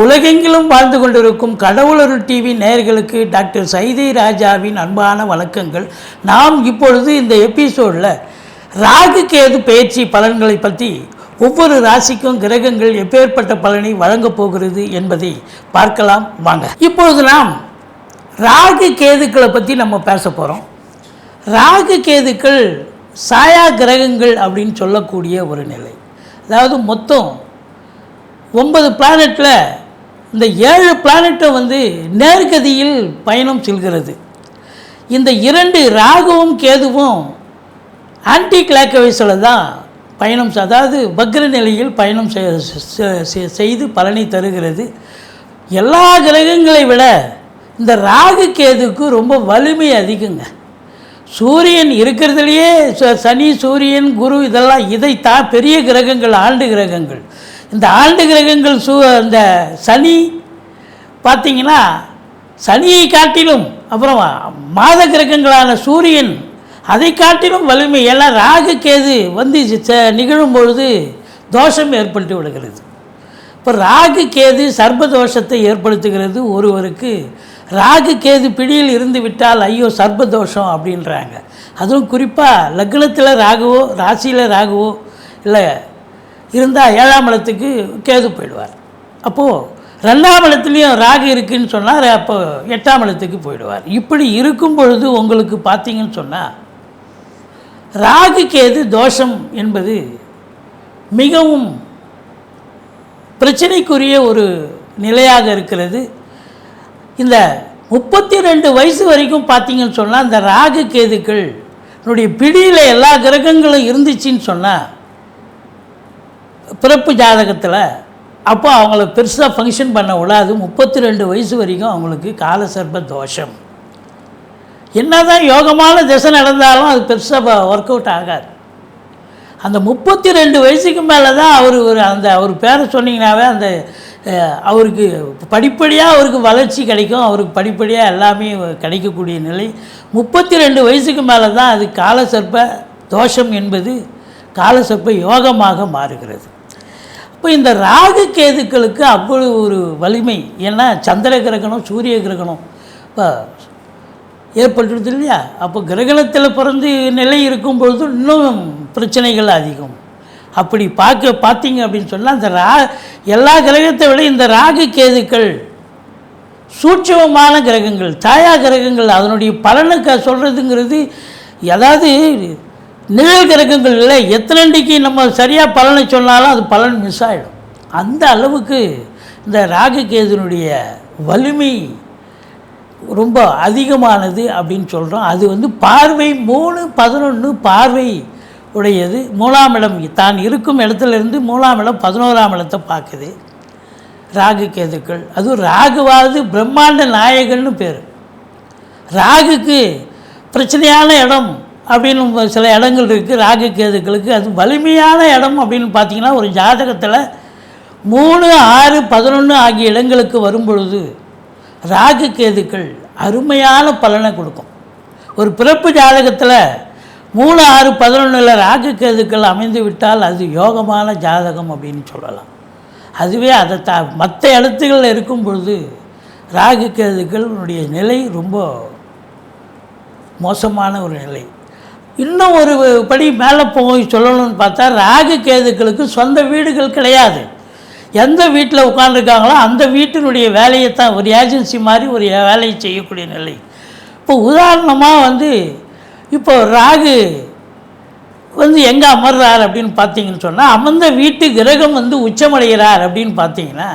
உலகெங்கிலும் வாழ்ந்து கொண்டிருக்கும் கடவுளருள் டிவி நேயர்களுக்கு டாக்டர் சைதை ராஜாவின் அன்பான வணக்கங்கள். நாம் இப்பொழுது இந்த எபிசோடில் ராகு கேது பயிற்சி பலன்களை பற்றி ஒவ்வொரு ராசிக்கும் கிரகங்கள் எப்பேற்பட்ட பலனை வழங்கப் போகிறது என்பதை பார்க்கலாம் வாங்க. இப்பொழுது நாம் ராகு கேதுக்களை பற்றி நம்ம பேச போகிறோம் ராகு கேதுக்கள் சாயா கிரகங்கள் அப்படின்னு சொல்லக்கூடிய ஒரு நிலை. அதாவது மொத்தம் ஒன்பது பிளானட்டில் இந்த ஏழு பிளானட்டை வந்து நேர்கதியில் பயணம் செல்கிறது. இந்த இரண்டு ராகுவும் கேதுவும் ஆன்டி கிளாக்கவைஸில் தான் பயணம் அதாவது வக்ர நிலையில் பயணம் செ- செய்து பலனை தருகிறது. எல்லா கிரகங்களை விட இந்த ராகு கேதுக்கு ரொம்ப வலிமை அதிகங்க. சூரியன் இருக்கிறதுலையே ச- சனி சூரியன் குரு இதெல்லாம் இதை தா பெரிய கிரகங்கள் ஆண்டு கிரகங்கள். இந்த ஆண்டு கிரகங்கள் சூ இந்த சனி பார்த்தீங்கன்னா சனியை காட்டிலும் அப்புறம் மாத கிரகங்களான சூரியன் அதை காட்டிலும் வலிமை எல்லாம் ராகு கேது வந்து நிகழும் பொழுது தோஷம் ஏற்பட்டு விடுகிறது. இப்போ ராகு கேது சர்ப தோஷத்தை ஏற்படுத்துகிறது ஒருவருக்கு. ராகு கேது பிடியில் இருந்து விட்டால் ஐயோ சர்ப தோஷம் அப்படின்றாங்க. அதுவும் குறிப்பாக லக்னத்தில் ராகுவோ ராசியில் ராகுவோ இல்லை இருந்தால் ஏழாம் இடத்துக்கு கேது போயிடுவார். அப்போது ரெண்டாம் இடத்துலையும் ராகு இருக்குதுன்னு சொன்னால் அப்போ எட்டாம் இடத்துக்கு போயிடுவார். இப்படி இருக்கும் பொழுது உங்களுக்கு பார்த்தீங்கன்னு சொன்னால் ராகு கேது தோஷம் என்பது மிகவும் பிரச்சனைக்குரிய ஒரு நிலையாக இருக்கிறது. இந்த முப்பத்தி ரெண்டு வயசு வரைக்கும் பார்த்தீங்கன்னு சொன்னால் இந்த ராகு கேதுக்கள் என்னுடைய பிடியில் எல்லா கிரகங்களும் இருந்துச்சுன்னு சொன்னால் பிறப்பு ஜாதகத்தில் அப்போ அவங்கள பெருசாக ஃபங்க்ஷன் பண்ண விடாது முப்பத்தி ரெண்டு வயசு வரைக்கும் அவங்களுக்கு காலசர்ப தோஷம். என்னதான் யோகமான திசை நடந்தாலும் அது பெருசாக ஒர்க் அவுட் ஆகாது. அந்த முப்பத்தி ரெண்டு வயசுக்கு மேலே தான் அவர் ஒரு அந்த அவர் பேரை சொன்னீங்கன்னாவே அந்த அவருக்கு படிப்படியாக அவருக்கு வளர்ச்சி கிடைக்கும். அவருக்கு படிப்படியாக எல்லாமே கிடைக்கக்கூடிய நிலை. முப்பத்தி ரெண்டு வயசுக்கு மேலே தான் அது காலசர்ப்ப தோஷம் என்பது காலசர்ப்ப யோகமாக மாறுகிறது. இப்போ இந்த ராகு கேதுக்களுக்கு அவ்வளவு ஒரு வலிமை. ஏன்னா சந்திர கிரகணம் சூரிய கிரகணம். இப்போ ஏற்பட்டுருது இல்லையா? அப்போ கிரகணத்தில் பிறந்து நிலை இருக்கும் பொழுது இன்னும் பிரச்சனைகள் அதிகம். அப்படி பார்க்க பார்த்தீங்க அப்படின்னு சொன்னால் இந்த ரா எல்லா கிரகத்தை விட இந்த ராகு கேதுக்கள் சூட்சமமான கிரகங்கள் தாயா கிரகங்கள் அதனுடைய பலனுக்கு க சொல்கிறதுங்கிறது அதாவது நிழல் கிரகங்களில் எத்தனை எத்தனண்டிக்கு நம்ம சரியாக பலனை சொன்னாலும் அது பலன் மிஸ் ஆகிடும் அந்த அளவுக்கு இந்த ராகு கேதுனுடைய வலிமை ரொம்ப அதிகமானது அப்படின்னு சொல்கிறோம் அது வந்து பார்வை மூணு பதினொன்று பார்வை உடையது. மூணாம் இடம் தான் இருக்கும் இடத்துல இருந்து மூணாம் இடம் பதினோராம் இடத்தை பார்க்குது. ராகு கேதுக்கள் அதுவும் ராகுவாவது பிரம்மாண்ட நாயகன்னு பேர். ராகுக்கு பிரச்சனையான இடம் அப்படின்னு சில இடங்கள் இருக்குது ராகு கேதுக்களுக்கு. அது வலிமையான இடம் அப்படின்னு பார்த்தீங்கன்னா ஒரு ஜாதகத்தில் மூணு ஆறு பதினொன்று ஆகிய இடங்களுக்கு வரும் பொழுது ராகு கேதுக்கள் அருமையான பலனை கொடுக்கும். ஒரு பிறப்பு ஜாதகத்தில் மூணு ஆறு பதினொன்றில் ராகு கேதுக்கள் அமைந்து விட்டால் அது யோகமான ஜாதகம் அப்படின்னு சொல்லலாம். அதுவே அதை த மற்ற இடத்துகளில் இருக்கும் பொழுது ராகு கேதுக்களுடைய நிலை ரொம்ப மோசமான ஒரு நிலை. இன்னும் ஒரு படி மேலே போய் சொல்லணும்னு பார்த்தா ராகு கேதுக்களுக்கு சொந்த வீடுகள் கிடையாது. எந்த வீட்டில் உட்காந்துருக்காங்களோ அந்த வீட்டினுடைய வேலையை தான் ஒரு ஏஜென்சி மாதிரி ஒரு வேலையை செய்யக்கூடிய நிலை. இப்போ உதாரணமாக வந்து இப்போ ராகு வந்து எங்கே அமர்றார் அப்படின்னு பார்த்தீங்கன்னு சொன்னால் அமர்ந்த வீட்டு கிரகம் வந்து உச்சமடைகிறார் அப்படின்னு பார்த்தீங்கன்னா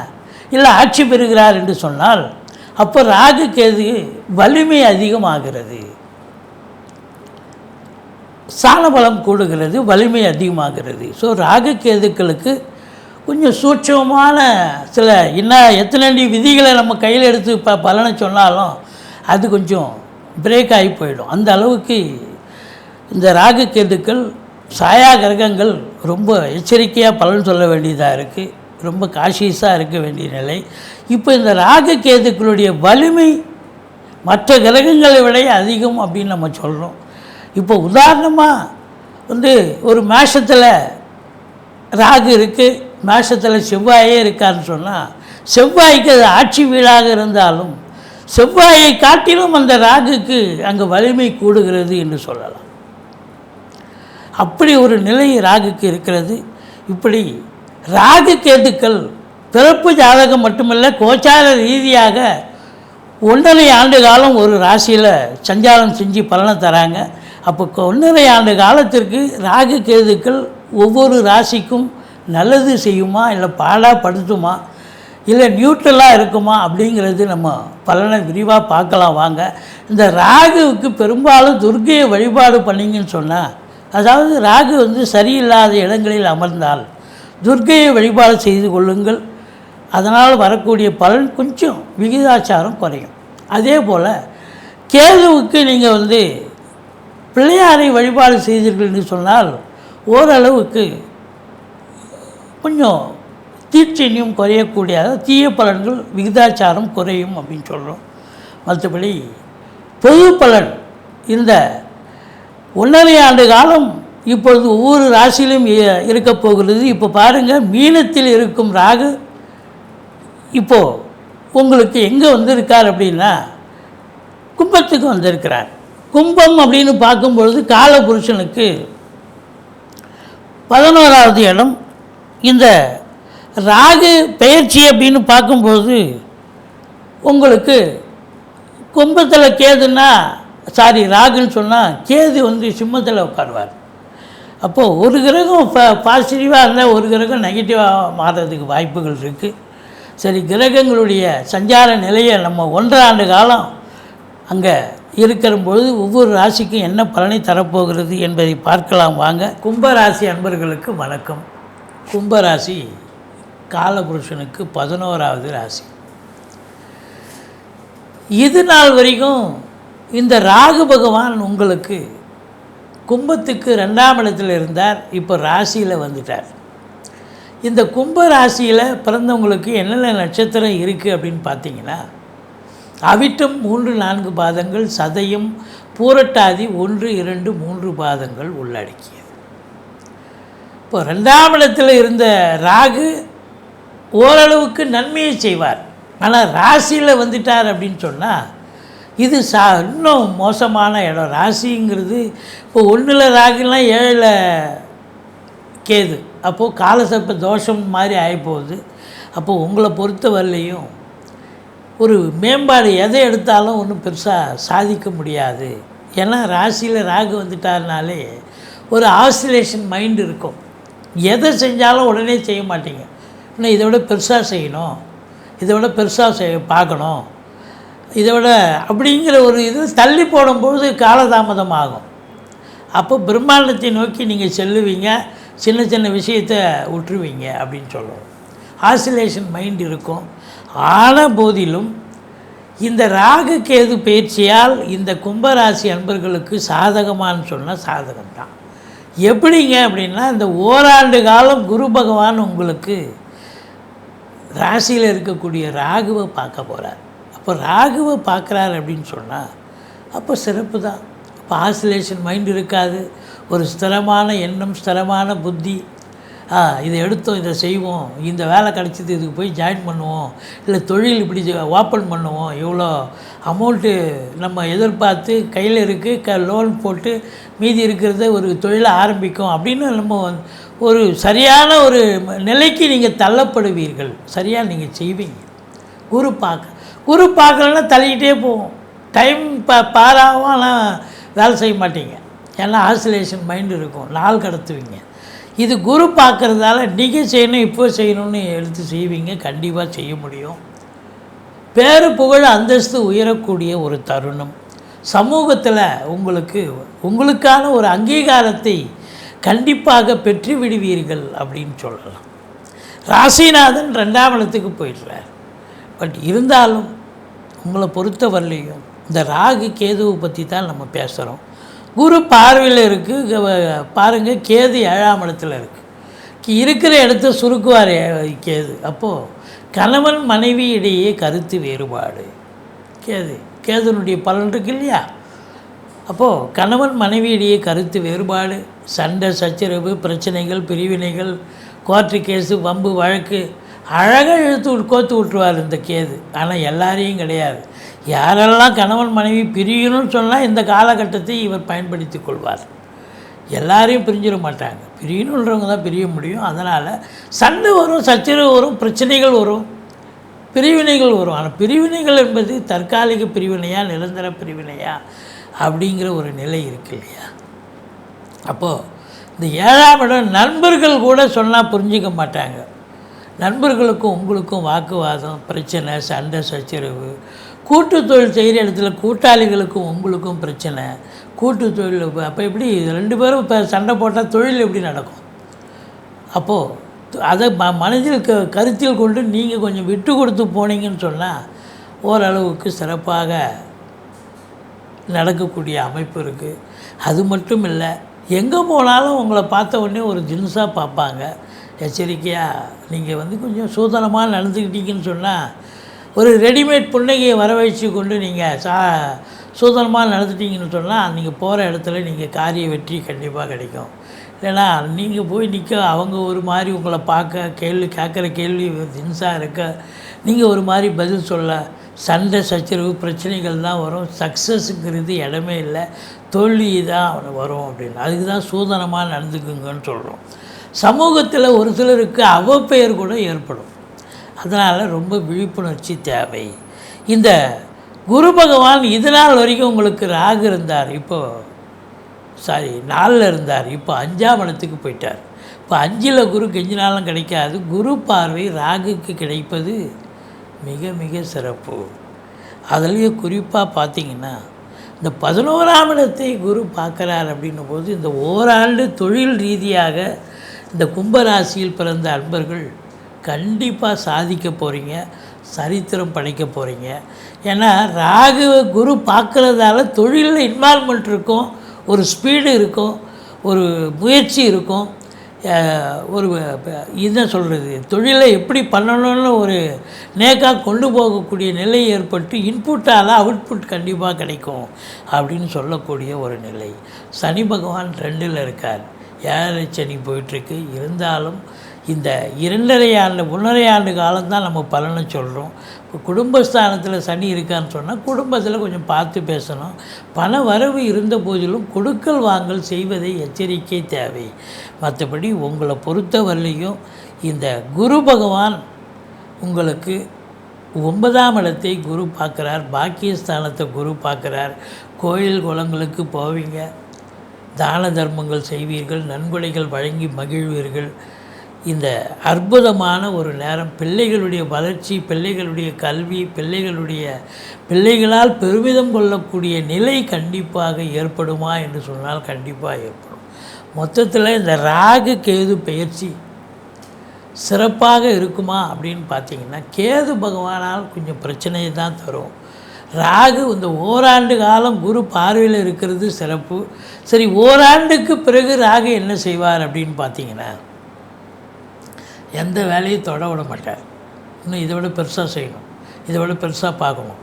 இல்லை ஆட்சி பெறுகிறார் என்று சொன்னால் அப்போ ராகு கேது வலிமை அதிகமாகிறது. சாணபலம் கூடுகிறது வலிமை அதிகமாகிறது. ஸோ ராகு கேதுக்களுக்கு கொஞ்சம் சூட்சமான சில என்ன எத்தனை விதிகளை நம்ம கையில் எடுத்து இப்போ பலனை சொன்னாலும் அது கொஞ்சம் பிரேக் ஆகி போயிடும். அந்த அளவுக்கு இந்த ராகு கேதுக்கள் சாயா கிரகங்கள் ரொம்ப எச்சரிக்கையாக பலன் சொல்ல வேண்டியதாக இருக்குது ரொம்ப காஷியஸாக இருக்க வேண்டிய நிலை. இப்போ இந்த ராகு கேதுக்களுடைய வலிமை மற்ற கிரகங்களை விட அதிகம் அப்படின்னு நம்ம சொல்கிறோம் இப்போ உதாரணமாக வந்து ஒரு மேஷத்தில் ராகு இருக்குது மேஷத்தில் செவ்வாயே இருக்கான்னு சொன்னால் செவ்வாய்க்கு அது ஆட்சி வீடாக இருந்தாலும் செவ்வாயை காட்டிலும் அந்த ராகுக்கு அங்கே வலிமை கூடுகிறது என்று சொல்லலாம். அப்படி ஒரு நிலை ராகுக்கு இருக்கிறது. இப்படி ராகு கேதுக்கள் பிறப்பு ஜாதகம் மட்டுமல்ல கோச்சார ரீதியாக ஒன்றரை ஆண்டு காலம் ஒரு ராசியில் சஞ்சாரம் செஞ்சு பலனை தராங்க. அப்போ ஒன்றரை ஆண்டு காலத்திற்கு ராகு கேதுக்கள் ஒவ்வொரு ராசிக்கும் நல்லது செய்யுமா இல்லை பாடாக படுத்துமா இல்லை நியூட்ரலாக இருக்குமா அப்படிங்கிறது நம்ம பலனை விரிவாக பார்க்கலாம் வாங்க. இந்த ராகுவுக்கு பெரும்பாலும் துர்க்கையை வழிபாடு பண்ணீங்கன்னு சொன்னால் அதாவது ராகு வந்து சரியில்லாத இடங்களில் அமர்ந்தால் துர்க்கையை வழிபாடு செய்து கொள்ளுங்கள். அதனால் வரக்கூடிய பலன் கொஞ்சம் விகிதாச்சாரம் குறையும். அதே போல் கேதுவுக்கு நீங்கள் வந்து பிள்ளையாரை வழிபாடு செய்தீர்கள் என்று சொன்னால் ஓரளவுக்கு கொஞ்சம் தீட்சண்யம் குறையக்கூடிய தீய பலன்கள் விகிதாச்சாரம் குறையும் அப்படின்னு சொல்கிறோம் மற்றபடி பொது பலன் இந்த ஒன்றரை ஆண்டு காலம் இப்பொழுது ஒவ்வொரு ராசியிலும் இ- இருக்கப் போகிறது. இப்போ பாருங்கள் மீனத்தில் இருக்கும் ராகு இப்போது உங்களுக்கு எங்கே வந்திருக்கார் அப்படின்னா கும்பத்துக்கு வந்திருக்கிறார். கும்பம் அப்படின்னு பார்க்கும் பொழுது காலபுருஷனுக்கு பதினோராவது இடம். இந்த ராகு பெயர்ச்சி அப்படின்னு பார்க்கும்பொழுது உங்களுக்கு கும்பத்தில் கேதுன்னா சாரி ராகுன்னு சொன்னால் கேது வந்து சிம்மத்தில் உட்காருவார். அப்போது ஒரு கிரகம் ப பாசிட்டிவாக இருந்தால் ஒரு கிரகம் நெகட்டிவாக மாறுறதுக்கு வாய்ப்புகள் இருக்குது சரி கிரகங்களுடைய சஞ்சார நிலையை நம்ம ஒன்றரை ஆண்டு காலம் அங்கே இருக்கிற பொழுது ஒவ்வொரு ராசிக்கும் என்ன பலனை தரப்போகிறது என்பதை பார்க்கலாம் வாங்க. கும்பராசி அன்பர்களுக்கு வணக்கம். கும்பராசி காலபுருஷனுக்கு பதினோராவது ராசி. இது நாள் வரைக்கும் இந்த ராகு பகவான் உங்களுக்கு கும்பத்துக்கு ரெண்டாம் இடத்தில் இருந்தார் இப்போ ராசியில் வந்துட்டார். இந்த கும்ப ராசியில் பிறந்தவங்களுக்கு என்னென்ன நட்சத்திரம் இருக்குது அப்படின்னு பார்த்தீங்கன்னா அவிட்டம் மூன்று நான்கு பாதங்கள் சதையும் பூரட்டாதி ஒன்று இரண்டு மூன்று பாதங்கள் உள்ளடக்கியது. இப்போ ரெண்டாம் இடத்தில் இருந்த ராகு ஓரளவுக்கு நன்மையை செய்வார். ஆனால் ராசியில் வந்துட்டார் அப்படின்னு சொன்னால் இது சா இன்னும் மோசமான இடம். ராசிங்கிறது இப்போ ஒன்றில் ராகுலாம் ஏழில் கேது. அப்போது காலசர்ப்ப தோஷம் மாதிரி ஆகிப்போகுது அப்போது உங்களை பொறுத்த வரலையும் ஒரு மேம்பாடு எதை எடுத்தாலும் ஒன்றும் பெருசாக சாதிக்க முடியாது. ஏன்னா ராசியில் ராகு வந்துட்டாருனாலே ஒரு ஆசிலேஷன் மைண்ட் இருக்கும். எதை செஞ்சாலும் உடனே செய்ய மாட்டீங்க. இன்னும் இதை விட பெருசாக செய்யணும். இதை விட பெருசாக செய் பார்க்கணும். இதை விட அப்படிங்கிற ஒரு இது தள்ளி போடும்போது காலதாமதம் ஆகும். அப்போ பிரம்மாண்டத்தை நோக்கி நீங்கள் செல்லுவீங்க. சின்ன சின்ன விஷயத்தை விட்டுருவீங்க அப்படின்னு சொல்லுவோம். ஆசிலேஷன் மைண்ட் இருக்கும். ஆன போதிலும் இந்த ராகு கேது பயிற்சியால் இந்த கும்பராசி அன்பர்களுக்கு சாதகமான்னு சொன்னால் சாதகம்தான். எப்படிங்க அப்படின்னா இந்த ஓராண்டு காலம் குரு பகவான் உங்களுக்கு ராசியில் இருக்கக்கூடிய ராகுவை பார்க்க போகிறார் அப்போ ராகுவை பார்க்குறாரு அப்படின்னு சொன்னால் அப்போ சிறப்பு தான். இப்போ ஆசிலேஷன் மைண்ட் இருக்காது. ஒரு ஸ்திரமான எண்ணம் ஸ்திரமான புத்தி இதை எடுத்தோம் இதை செய்வோம் இந்த வேலை கிடச்சிது இதுக்கு போய் ஜாயின் பண்ணுவோம் இல்லை தொழில் இப்படி ஓப்பன் பண்ணுவோம் இவ்வளோ அமௌண்ட்டு நம்ம எதிர்பார்த்து கையில் இருக்குது க லோன் போட்டு மீதி இருக்கிறத ஒரு தொழிலை ஆரம்பிக்கும் அப்படின்னு நம்ம வந்து ஒரு சரியான ஒரு நிலைக்கு நீங்கள் தள்ளப்படுவீர்கள். சரியாக நீங்கள் செய்வீங்க. குரு பார்க்க குரு பார்க்கலன்னா தள்ளிக்கிட்டே போவோம். டைம் பா பாராவும் ஆனால் வேலை செய்ய மாட்டீங்க. ஏன்னா ஆசிலேஷன் மைண்ட் இருக்கும். நாள் கடத்துவீங்க. இது குரு பார்க்குறதால நீங்கள் செய்யணும் இப்போ செய்யணும்னு எடுத்து செய்வீங்க கண்டிப்பாக செய்ய முடியும். பேரு புகழ் அந்தஸ்து உயரக்கூடிய ஒரு தருணம். சமூகத்தில் உங்களுக்கு உங்களுக்கான ஒரு அங்கீகாரத்தை கண்டிப்பாக பெற்று விடுவீர்கள் அப்படின்னு சொல்லலாம். ராசிநாதன் ரெண்டாம் இடத்துக்கு போயிடுறார். பட் இருந்தாலும் உங்களை பொறுத்தவரையிலையும் இந்த ராகு கேதுவை பற்றி தான் நம்ம பேசுகிறோம் குரு பார்வையில் இருக்குது பாருங்கள் கேது ஏழாம் இடத்துல இருக்குது இருக்கிற இடத்த சுருக்குவார் கேது. அப்போது கணவன் மனைவி இடையே கருத்து வேறுபாடு. கேது கேதுனுடைய பலன் இருக்கு இல்லையா? அப்போது கணவன் மனைவியிடையே கருத்து வேறுபாடு சண்டை சச்சரவு பிரச்சனைகள் பிரிவினைகள் கோர்ட்டு கேஸு வம்பு வழக்கு அழகாக இழுத்து கோத்து விட்டுருவார் இந்த கேது. ஆனால் எல்லாரையும் கிடையாது. யாரெல்லாம் கணவன் மனைவி பிரியணும்னு சொன்னால் இந்த காலகட்டத்தை இவர் பயன்படுத்தி கொள்வார். எல்லாரையும் பிரிஞ்சிட மாட்டாங்க. பிரியணுன்றவங்க தான் பிரிய முடியும். அதனால் சண்டை வரும் சச்சரவு வரும் பிரச்சனைகள் வரும் பிரிவினைகள் வரும். ஆனால் பிரிவினைகள் என்பது தற்காலிக பிரிவினையா நிரந்தர பிரிவினையா அப்படிங்கிற ஒரு நிலை இருக்கு இல்லையா? அப்போது இந்த ஏழாம் இடம் நண்பர்கள் கூட சொன்னால் புரிஞ்சிக்க மாட்டாங்க. நண்பர்களுக்கும் உங்களுக்கும் வாக்குவாதம் பிரச்சனை சண்டை சச்சரவு கூட்டு தொழில் செய்கிற இடத்துல கூட்டாளிகளுக்கும் உங்களுக்கும் பிரச்சனை. கூட்டு தொழில் அப்போ எப்படி ரெண்டு பேரும் இப்போ சண்டை போட்டால் தொழில் எப்படி நடக்கும்? அப்போது அதை ம மனதில் க கருத்தில் கொண்டு நீங்கள் கொஞ்சம் விட்டு கொடுத்து போனீங்கன்னு சொன்னால் ஓரளவுக்கு சிறப்பாக நடக்கக்கூடிய அமைப்பு இருக்குது அது மட்டும் இல்லை எங்கே போனாலும் உங்களை பார்த்த உடனே ஒரு ஜின்ஸாக பார்ப்பாங்க. எச்சரிக்கையாக நீங்கள் வந்து கொஞ்சம் சூதனமாக நடந்துக்கிட்டீங்கன்னு சொன்னால் ஒரு ரெடிமேட் புன்னகையை வர வச்சு கொண்டு நீங்கள் சா சூதனமாக நடந்துட்டீங்கன்னு சொன்னால் நீங்கள் போகிற இடத்துல நீங்கள் காரிய வெற்றி கண்டிப்பாக கிடைக்கும். இல்லைன்னா நீங்கள் போய் நிற்க அவங்க ஒரு மாதிரி உங்களை பார்க்க கேள்வி கேட்குற கேள்வி ஜின்ஸாக இருக்க நீங்கள் ஒரு மாதிரி பதில் சொல்ல சண்டை சச்சரவு பிரச்சனைகள் தான் வரும். சக்ஸஸுங்கிறது இடமே இல்லை. தோல்வி தான் வரும் அப்படின்னு. அதுக்கு தான் சூதனமாக நடந்துக்குங்கன்னு சொல்கிறோம் சமூகத்தில் ஒரு சிலருக்கு அவப்பெயர் கூட ஏற்படும். அதனால் ரொம்ப விழிப்புணர்ச்சி தேவை. இந்த குரு பகவான் இது நாள் வரைக்கும் உங்களுக்கு ராகு இருந்தார் இப்போது சாரி நாலில் இருந்தார் இப்போ அஞ்சாம் இடத்துக்கு போயிட்டார். இப்போ அஞ்சில் குரு கெஞ்சினாலும் கிடைக்காது. குரு பார்வை ராகுக்கு கிடைப்பது மிக மிக சிறப்பு. அதுலேயும் குறிப்பாக பார்த்தீங்கன்னா இந்த பதினோராம் இடத்தை குரு பார்க்குறார் அப்படின்னும் போது இந்த ஓராண்டு தொழில் ரீதியாக இந்த கும்பராசியில் பிறந்த அன்பர்கள் கண்டிப்பாக சாதிக்க போகிறீங்க சரித்திரம் படைக்க போகிறீங்க ஏன்னா ராகு குரு பார்க்குறதால தொழிலில் இன்வால்மெண்ட் இருக்கும் ஒரு ஸ்பீடு இருக்கும் ஒரு முயற்சி இருக்கும். ஒரு என்ன சொல்கிறது தொழிலை எப்படி பண்ணணும்னு ஒரு நேக்காக கொண்டு போகக்கூடிய நிலை ஏற்பட்டு இன்புட்டால் அவுட்புட் கண்டிப்பாக கிடைக்கும் அப்படின்னு சொல்லக்கூடிய ஒரு நிலை. சனி பகவான் ரெண்டில் இருக்கார். ஏழரை சனி போயிட்டுருக்கு? இருந்தாலும் இந்த இரண்டரை ஆண்டு ஒன்றரை ஆண்டு காலம்தான் நம்ம பலனை சொல்கிறோம் இப்போ குடும்பஸ்தானத்தில் சனி இருக்கான்னு சொன்னால் குடும்பத்தில் கொஞ்சம் பார்த்து பேசணும். பண வரவு இருந்த போதிலும் கொடுக்கல் வாங்கல் செய்வதை எச்சரிக்கை தேவை. மற்றபடி உங்களை பொறுத்தவரையிலையும் இந்த குரு பகவான் உங்களுக்கு ஒன்பதாம் இடத்தை குரு பார்க்குறார். பாக்கியஸ்தானத்தை குரு பார்க்குறார். கோயில் குளங்களுக்கு போவீங்க. தான தர்மங்கள் செய்வீர்கள். நன்கொடைகள் வழங்கி மகிழ்வீர்கள். இந்த அற்புதமான ஒரு நேரம். பிள்ளைகளுடைய வளர்ச்சி பிள்ளைகளுடைய கல்வி பிள்ளைகளுடைய பிள்ளைகளால் பெருமிதம் கொள்ளக்கூடிய நிலை கண்டிப்பாக ஏற்படுமா என்று சொன்னால் கண்டிப்பாக ஏற்படும். மொத்தத்தில் இந்த ராகு கேது பயிற்சி சிறப்பாக இருக்குமா அப்படின்னு பார்த்தீங்கன்னா கேது பகவானால் கொஞ்சம் பிரச்சனையை தான் தரும். ராகு இந்த ஓராண்டு காலம் குரு பார்வையில் இருக்கிறது சிறப்பு. சரி ஓராண்டுக்கு பிறகு ராகு என்ன செய்வார் அப்படின்னு பார்த்தீங்கன்னா எந்த வேலையும் தொட விட மாட்டார். இன்னும் இதை விட பெருசாக செய்யணும். இதை விட பெருசாக பார்க்கணும்.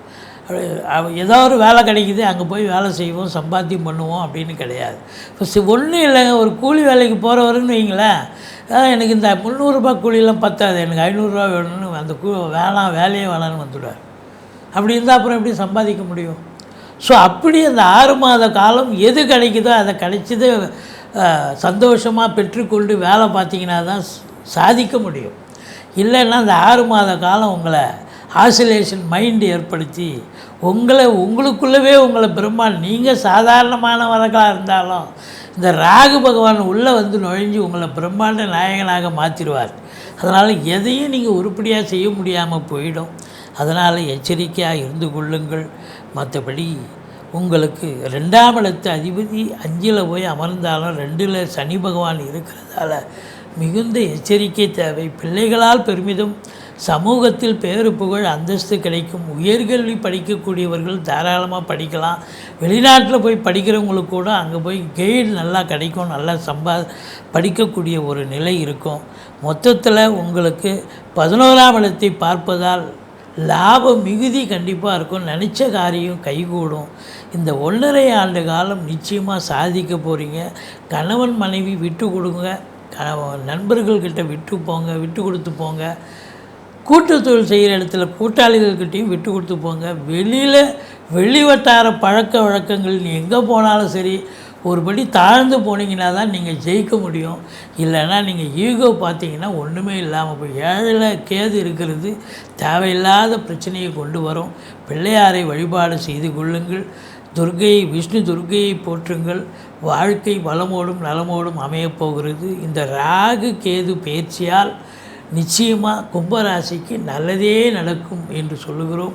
ஏதோ ஒரு வேலை கிடைக்குது அங்கே போய் வேலை செய்வோம் சம்பாத்தியம் பண்ணுவோம் அப்படின்னு கிடையாது. ஃபஸ்ட்டு ஒன்றும் இல்லைங்க ஒரு கூலி வேலைக்கு போகிறவருன்னு வைங்களேன் எனக்கு இந்த முந்நூறுரூபா கூலியெல்லாம் பத்தாது எனக்கு ஐநூறுரூவா வேணும்னு அந்த கூ வேணாம் வேலையே வேணான்னு வந்துடுவார். அப்படி இருந்தால் அப்புறம் எப்படி சம்பாதிக்க முடியும்? ஸோ அப்படி அந்த ஆறு மாத காலம் எது கிடைக்குதோ அதை கிடைச்சது சந்தோஷமாக பெற்றுக்கொண்டு வேலை பார்த்தீங்கன்னா தான் சாதிக்க முடியும். இல்லைன்னா அந்த ஆறு மாத காலம் உங்களை ஆசிலேஷன் மைண்ட் ஏற்படுத்தி உங்களை உங்களுக்குள்ளவே உங்களை பிரம்மாண்ட் நீங்கள் சாதாரணமானவர்களாக இருந்தாலும் இந்த ராகு பகவான் உள்ளே வந்து நுழைஞ்சு உங்களை பிரம்மாண்ட நாயகனாக மாற்றிடுவார் அதனால் எதையும் நீங்கள் உருப்படியாக செய்ய முடியாமல் போயிடும். அதனால் எச்சரிக்கையாக இருந்து கொள்ளுங்கள். மற்றபடி உங்களுக்கு ரெண்டாம் இடத்து அதிபதி அஞ்சில் போய் அமர்ந்தாலும் ரெண்டில் சனி பகவான் இருக்கிறதால மிகுந்த எச்சரிக்கை தேவை. பிள்ளைகளால் பெருமிதம். சமூகத்தில் பேரு புகழ் அந்தஸ்து கிடைக்கும். உயர்கல்வி படிக்கக்கூடியவர்கள் தாராளமாக படிக்கலாம். வெளிநாட்டில் போய் படிக்கிறவங்களுக்கு கூட அங்கே போய் கைடு நல்லா கிடைக்கும். நல்லா சம்பா படிக்கக்கூடிய ஒரு நிலை இருக்கும். மொத்தத்தில் உங்களுக்கு பதினோராம் இடத்தை பார்ப்பதால் லாபம் மிகுதி கண்டிப்பாக இருக்கும். நினச்ச காரியம் கைகூடும். இந்த ஒன்றரை ஆண்டு காலம் நிச்சயமாக சாதிக்க போகிறீங்க கணவன் மனைவி விட்டு கொடுங்க. நண்பர்கள்கிட்ட விட்டு போங்க விட்டு கொடுத்து போங்க. கூட்டு தொழில் செய்கிற இடத்துல கூட்டாளிகள்கிட்டையும் விட்டு கொடுத்து போங்க. வெளியில் வெளி வட்டார பழக்க வழக்கங்கள் நீ எங்கே போனாலும் சரி ஒருபடி தாழ்ந்து போனீங்கன்னா தான் நீங்கள் ஜெயிக்க முடியும். இல்லைன்னா நீங்கள் ஈகோ பார்த்தீங்கன்னா ஒன்றுமே இல்லாமல் போய் ஏழில் கேது இருக்கிறது தேவையில்லாத பிரச்சனையை கொண்டு வரும். பிள்ளையாரை வழிபாடு செய்து கொள்ளுங்கள். துர்க்கையை விஷ்ணு துர்கையை போற்றுங்கள். வாழ்க்கை வளமோடும் நலமோடும் அமையப்போகிறது இந்த ராகு கேது பயிற்சியால் நிச்சயமாக கும்பராசிக்கு நல்லதே நடக்கும் என்று சொல்லுகிறோம்.